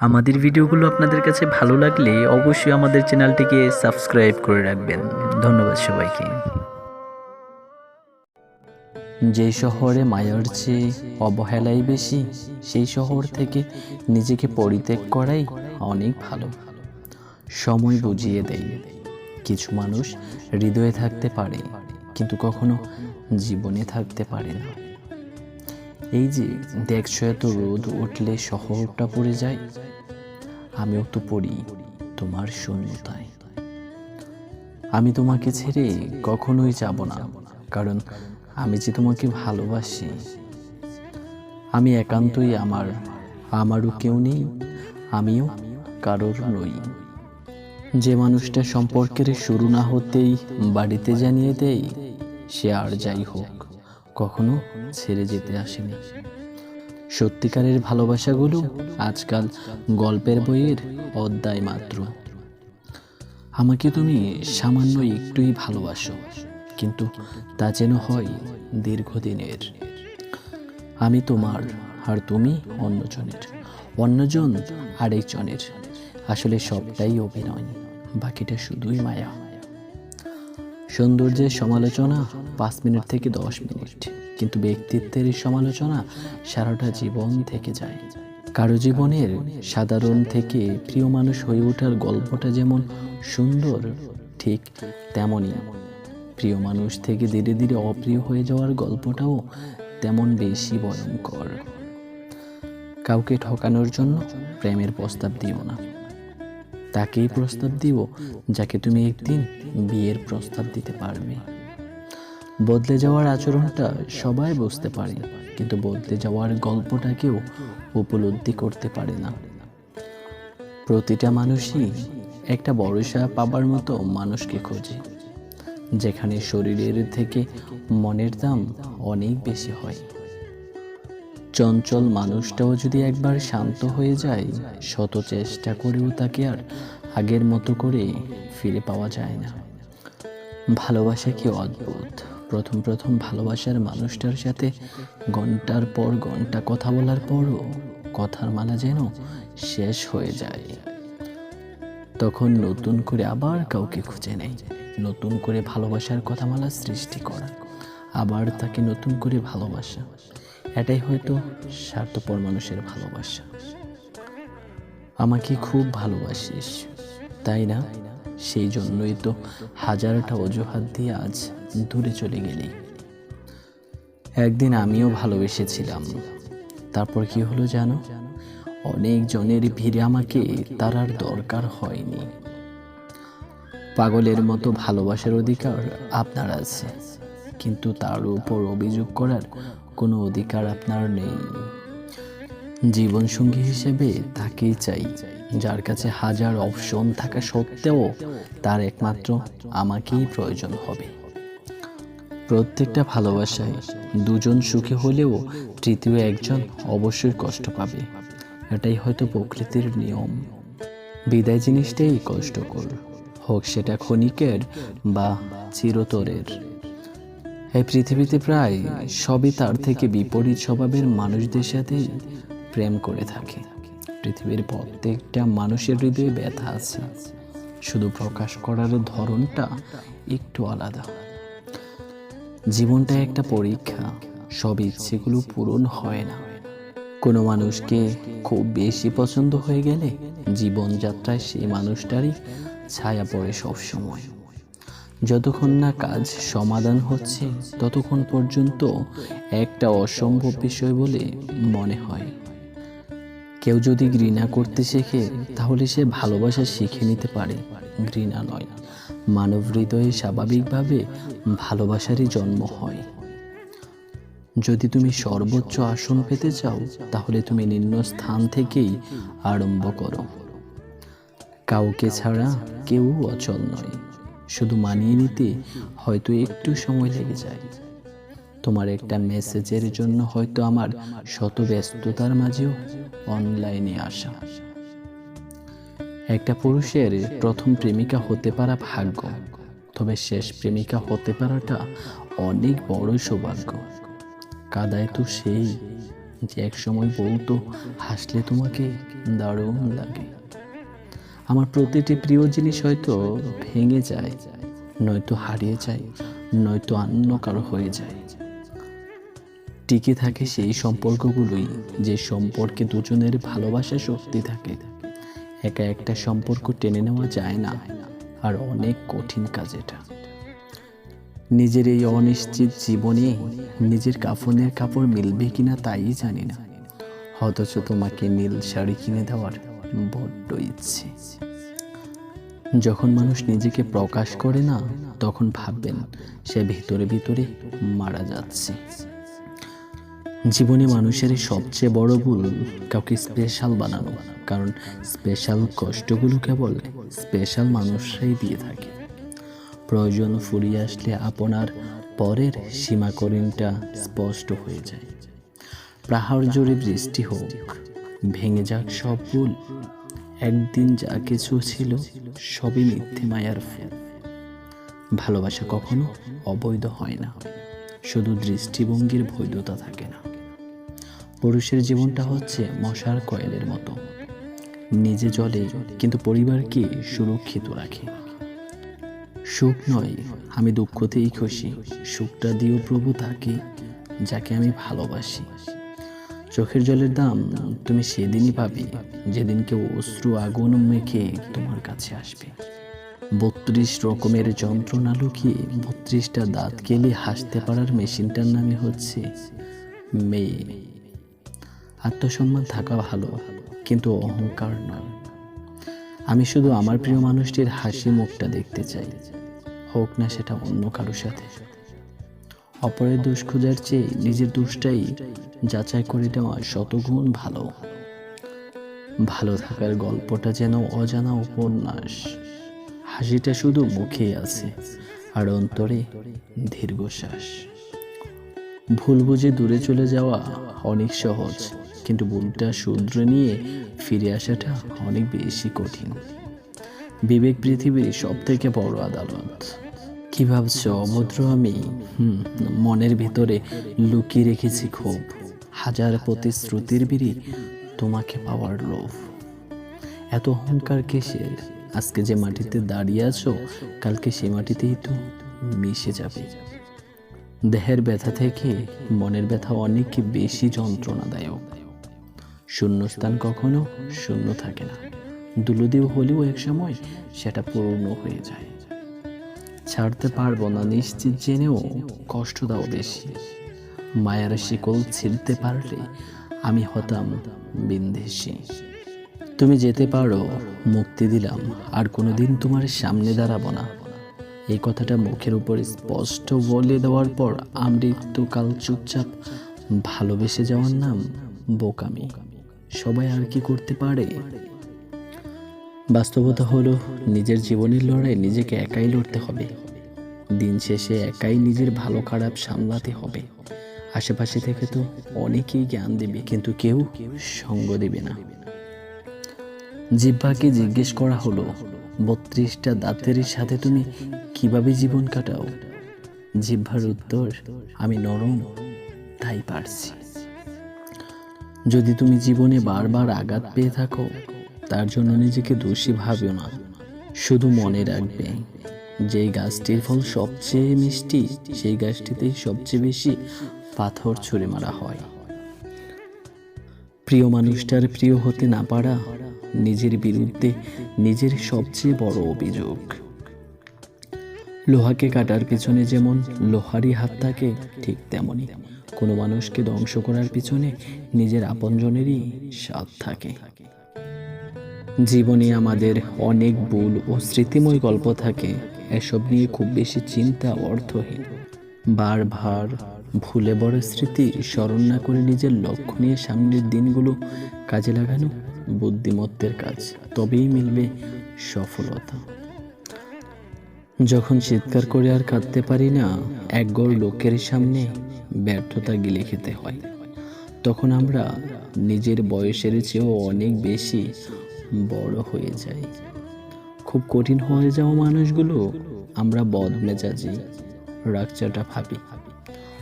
আমাদের ভিডিওগুলো আপনাদের কাছে ভালো লাগলে অবশ্যই আমাদের চ্যানেলটিকে সাবস্ক্রাইব করে রাখবেন। ধন্যবাদ সবাইকে। যে শহরে মায়ার চেয়ে অবহেলাই বেশি, সেই শহর থেকে নিজেকে পরিত্যাগ করাই অনেক ভালো। সময় বুঝিয়ে দেয় কিছু মানুষ হৃদয়ে থাকতে পারে, কিন্তু কখনো জীবনে থাকতে পারে না। এই যে দেখছ এত রোদ উঠলে শহরটা পড়ে যায় আমিও তো পড়ি তোমার শূন্যতায়। আমি তোমাকে ছেড়ে কখনোই যাব না, কারণ আমি যে তোমাকে ভালোবাসি, আমি একান্তই আমার, আমারও কেউ নেই, আমিও কারোর নই। যে মানুষটা সম্পর্কের শুরু না হতেই বাড়িতে জানিয়ে দেয়, সে আর যাই হোক, কখনো ছেড়ে যেতে আসেনি। সত্যিকারের ভালোবাসাগুলো আজকাল গল্পের বইয়ের অধ্যায় মাত্র। আমাকে তুমি সামান্য একটুই ভালোবাসো, কিন্তু তা যেন হয় দীর্ঘদিনের। আমি তোমার আর তুমি অন্যজনের, অন্যজন আরেকজনের। আসলে সবটাই অভিনয়, বাকিটা শুধুই মায়া। সৌন্দর্যের সমালোচনা পাঁচ মিনিট থেকে দশ মিনিট। কিন্তু ব্যক্তিত্বের সমালোচনা সারাটা জীবন থেকে যায়। কারও জীবনের সাধারণ থেকে প্রিয় মানুষ হয়ে ওঠার গল্পটা যেমন সুন্দর, ঠিক তেমনই প্রিয় মানুষ থেকে ধীরে ধীরে অপ্রিয় হয়ে যাওয়ার গল্পটাও তেমন বেশি ভয়ঙ্কর। কাউকে ঠকানোর জন্য প্রেমের প্রস্তাব দিও না। তাকেই প্রস্তাব দিব যাকে তুমি একদিন বিয়ের প্রস্তাব দিতে পারবে। বদলে যাওয়ার আচরণটা সবাই বুঝতে পারে, কিন্তু বদলে যাওয়ার গল্পটাকেও উপলব্ধি করতে পারে না। প্রতিটা মানুষই একটা ভরসা পাবার মতো মানুষকে খোঁজে, যেখানে শরীরের থেকে মনের দাম অনেক বেশি হয়। চঞ্চল মানুষটাও যদি একবার শান্ত হয়ে যায়, শত চেষ্টা করেও তাকে আর আগের মতো করে ফিরে পাওয়া যায় না। ভালোবাসা কি অদ্ভুত? প্রথম প্রথম ভালোবাসার মানুষটার সাথে ঘণ্টার পর ঘণ্টা কথা বলার পরও কথার মালা যেন শেষ হয়ে যায়। তখন নতুন করে আবার কাউকে খুঁজে নেয়, নতুন করে ভালোবাসার কথামালা সৃষ্টি করা, আবার তাকে নতুন করে ভালোবাসা। এটাই হয়তো স্বার্থপর মানুষের ভালোবাসা। আমাকে খুব ভালোবাসিস, তাই না? সেই জন্যই তো হাজারটা অজুহাত দিয়ে আজ দূরে চলে গেলি। একদিন আমিও ভালোবেসেছিলাম। তারপর কি হলো জানো? অনেক জনের ভিড়ে আমাকে তার আর দরকার হয়নি। পাগলের মতো ভালোবাসার অধিকার আপনার আছে। কিন্তু তার উপর অভিযোগ করার কোনো অধিকার আপনার নেই। জীবনসঙ্গী হিসেবে তাকেই চাই, যার কাছে হাজার অপশন থাকা সত্ত্বেও তার একমাত্র আমাকেই প্রয়োজন হবে। প্রত্যেকটা ভালোবাসায় দুজন সুখী হলেও তৃতীয় একজন অবশ্যই কষ্ট পাবে। এটাই হয়তো প্রকৃতির নিয়ম। বিদায় জিনিসটাই কষ্টকর। হোক সেটা ক্ষণিকের বা চিরতরের। এই পৃথিবীতে প্রায় সবই তার থেকে বিপরীত স্বভাবের মানুষদের সাথে প্রেম করে থাকে। পৃথিবীর প্রত্যেকটা মানুষের হৃদয়ে ব্যথা আছে। শুধু প্রকাশ করার ধরনটা একটু আলাদা। জীবনটা একটা পরীক্ষা। সব ইচ্ছেগুলো পূরণ হয় না। কোনো মানুষকে খুব বেশি পছন্দ হয়ে গেলে জীবনযাত্রায় সেই মানুষটারই ছায়া পড়ে সব সময় যতক্ষণ না কাজ সমাধান হচ্ছে, ততক্ষণ পর্যন্ত একটা অসম্ভব বিষয় বলে মনে হয়। কেউ যদি ঘৃণা করতে শেখে, তাহলে সে ভালোবাসা শিখে নিতে পারে। ঘৃণা নয়। মানব হৃদয়ে স্বাভাবিকভাবে ভালোবাসারই জন্ম হয়। যদি তুমি সর্বোচ্চ আসন পেতে চাও, তাহলে তুমি নিম্ন স্থান থেকেই আরম্ভ করো। কাউকে ছাড়া কেউ অচল নয়। শুধু মানিয়ে নিতে হয়তো একটু সময় লেগে যায়। তোমার একটা মেসেজের জন্য হয়তো আমার শত ব্যস্ততার মাঝেও অনলাইনে আসা। একটা পুরুষের প্রথম প্রেমিকা হতে পারা ভাগ্য, তবে শেষ প্রেমিকা হতে পারাটা অনেক বড় সৌভাগ্য। কাদায় তো সেই যে এক সময় বলতো হাসলে তোমাকে দারুণ লাগে। আমার প্রতিটি প্রিয় জিনিস হয়তো ভেঙে যায়, নয়তো হারিয়ে যায়, নয়তো অন্য কারও হয়ে যায়। টিকে থাকে সেই সম্পর্কগুলোই, যে সম্পর্কে দুজনের ভালোবাসা শক্তি থাকে। একা একটা সম্পর্ক টেনে নেওয়া যায় না, আর অনেক কঠিন কাজ এটা। নিজের এই অনিশ্চিত জীবনে নিজের কাফনের কাপড় মিলবে কিনা তাই জানি না। অথচ তোমাকে নীল শাড়ি কিনে দেওয়ার বড্ড ইচ্ছে। যখন মানুষ নিজেকে প্রকাশ করে না, তখন ভাববেন সে ভিতরে ভিতরে মারা যাচ্ছে। জীবনে মানুষের সবচেয়ে বড় ভুল কাউকে স্পেশাল বানানো, কারণ স্পেশাল কষ্টগুলো কেবল স্পেশাল মানুষরাই দিয়ে থাকে। প্রয়োজন ফুরিয়ে আসলে আপনার পরের সীমাকরণটা স্পষ্ট হয়ে যায়। পাহাড় জোরে বৃষ্টি হোক, ভেঙে যাক সব ভুল, একদিন যা কিছু ছিল সবই মিথ্যে মায়ার ফুল ভালোবাসা কখনো অবৈধ হয় না, শুধু দৃষ্টিভঙ্গির বৈধতা থাকে না। পুরুষের জীবনটা হচ্ছে মশার কয়েলের মতো। নিজে জলে, কিন্তু পরিবারকে সুরক্ষিত রাখে। সুখ নয়, আমি দুঃখতেই খুশি। সুখটা দিও প্রভু তাকে যাকে আমি ভালোবাসি। চোখের জলের দাম তুমি সেদিনই পাবে, যেদিন কেউ অশ্রু আগুন মেখে তোমার কাছে আসবে। বত্রিশ রকমের যন্ত্রণা লুকিয়ে বত্রিশটা দাঁত কেলে হাসতে পারার মেশিনটার নামই হচ্ছে মেয়ে। আত্মসম্মান থাকা ভালো, কিন্তু অহংকার নয় আমি শুধু আমার প্রিয় মানুষটির হাসি মুখটা দেখতে চাই। হোক না সেটা অন্য কারোর সাথে। অপরের দোষ খোঁজার চেয়ে নিজের দোষটাই যাচাই করে নেওয়া শতগুণ ভালো। ভালো থাকার গল্পটা যেন অজানা উপন্যাস। হাসিটা শুধু মুখেই আছে, আর অন্তরে দীর্ঘশ্বাস। ভুল বুঝে দূরে চলে যাওয়া অনেক সহজ। কিন্তু ভুলটা শুধরে নিয়ে ফিরে আসাটা অনেক বেশি কঠিন। বিবেক পৃথিবীর সব থেকে বড় আদালত। কি ভাবছ, অভদ্র আমি? হুম, মনের ভিতরে লুকিয়ে রেখেছি খুব হাজার প্রতিশ্রুতির বিড়ি তোমাকে পাওয়ার লোভ। এত অহংকার কিসের? আজকে যে মাটিতে দাঁড়িয়ে আছো, কালকে সে মাটিতেই তো মিশে যাবে। দেহের ব্যথা থেকে মনের ব্যথা অনেক বেশি যন্ত্রণাদায়ক। শূন্যস্থান কখনো শূন্য থাকে না। দুলুদেও হলেও এক সময় সেটা পূর্ণ হয়ে যায়। ছাড়তে পারব না, নিশ্চিত জেনেও কষ্ট দাও বেশি। মায়ার শিকল ছিঁড়তে পারলে আমি হতাম বিন্দেশি তুমি যেতে পারো, মুক্তি দিলাম, আর কোনোদিন তোমার সামনে দাঁড়াবো না। এই কথাটা মুখের উপর স্পষ্ট বলে দেওয়ার পর আমৃত্যুকাল চুপচাপ ভালোবেসে যাওয়ার নাম বোকামি। সবাই আর কি করতে পারে? বাস্তবতা হলো, নিজের জীবনের লড়াই নিজেকে একাই লড়তে হবে। দিন শেষে একাই নিজের ভালো খারাপ সামলাতে হবে। আশেপাশে থেকে তো অনেকেই জ্ঞান দেবে, কিন্তু কেউ সঙ্গ দেবে না। জিব্বাকে জিজ্ঞেস করা হলো, বত্রিশটা দাঁতের সাথে তুমি কীভাবে জীবন কাটাও? জিহ্বার উত্তর, আমি নরম, তাই পারছি। যদি তুমি জীবনে বারবার আঘাত পেয়ে থাকো, তার জন্য নিজেকে দোষী ভাবিও না। শুধু মনে রাখবে, যেই গাছটির ফল সবচেয়ে মিষ্টি, সেই গাছটিতেই সবচেয়ে বেশি পাথর ছুঁড়ে মারা হয়। প্রিয় মানুষটার প্রিয় হতে না পারা নিজের বিরুদ্ধে নিজের সবচেয়ে বড় অভিযোগ। লোহাকে কাটার পিছনে যেমন লোহারই হাত থাকে, ঠিক তেমনই কোনো মানুষকে ধ্বংস করার পিছনে নিজের আপনজনেরই স্বাদ থাকে। জীবনে আমাদের অনেক ভুল ও স্মৃতিময় গল্প থাকে, এসব নিয়ে খুব বেশি চিন্তা অর্থহীন। বারবার ভুলে বড় স্মৃতি স্মরণ না করে নিজের লক্ষ্য নিয়ে সামনের দিনগুলো কাজে লাগানো বুদ্ধিমত্তের কাজ, তবেই মিলবে সফলতা। যখন চিৎকার করে আর কাঁদতে পারি না একগড় লোকের সামনে ব্যর্থতা গিলে খেতে হয়। তখন আমরা নিজের বয়সের চেয়েও অনেক বেশি বড় হয়ে যাই। খুব কঠিন হয়ে যাওয়া মানুষগুলো আমরা বদমেজাজি, রাগচাটা ভাবি।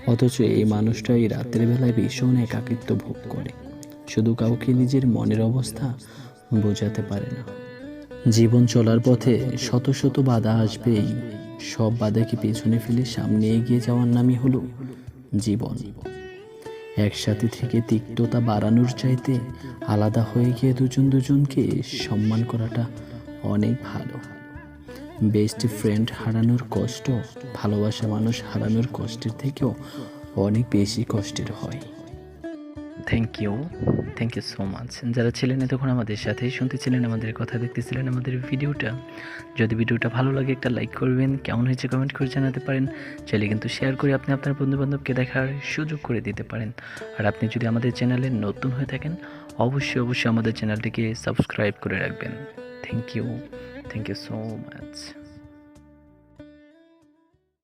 অথচ এই মানুষটাই রাতের বেলায় ভীষণ একাকিত্ব ভোগ করে। শুধু কাউকে নিজের মনের অবস্থা বোঝাতে পারে না। জীবন চলার পথে শত শত বাধা আসবেই সব বাধাকে পেছনে ফেলে সামনে এগিয়ে যাওয়ার নামই হলো জীবন। একসাথে থেকে তিক্ততা বাড়ানোর চাইতে আলাদা হয়ে গিয়ে দুজন দুজনকে সম্মান করাটা অনেক ভালো। বেস্ট ফ্রেন্ড হারানোর কষ্ট, ভালোবাসা মানুষ হারানোর কষ্টের থেকেও অনেক বেশি কষ্টের হয়। Thank you thank you so much যারা ছিলেন এতক্ষণ আমাদের সাথেই শুনতেছিলেন, আমাদের কথা দেখতেছিলেন, আমাদের ভিডিওটা, যদি ভিডিওটা ভালো লাগে একটা লাইক করবেন। কেমন হয়েছে কমেন্ট করে জানাতে পারেন। চাইলে কিন্তু শেয়ার করে আপনি আপনার বন্ধুবান্ধবকে দেখার সুযোগ করে দিতে পারেন। আর আপনি যদি আমাদের চ্যানেলে নতুন হয়ে থাকেন, অবশ্যই অবশ্যই আমাদের চ্যানেলটিকে সাবস্ক্রাইব করে রাখবেন। Thank you thank you so much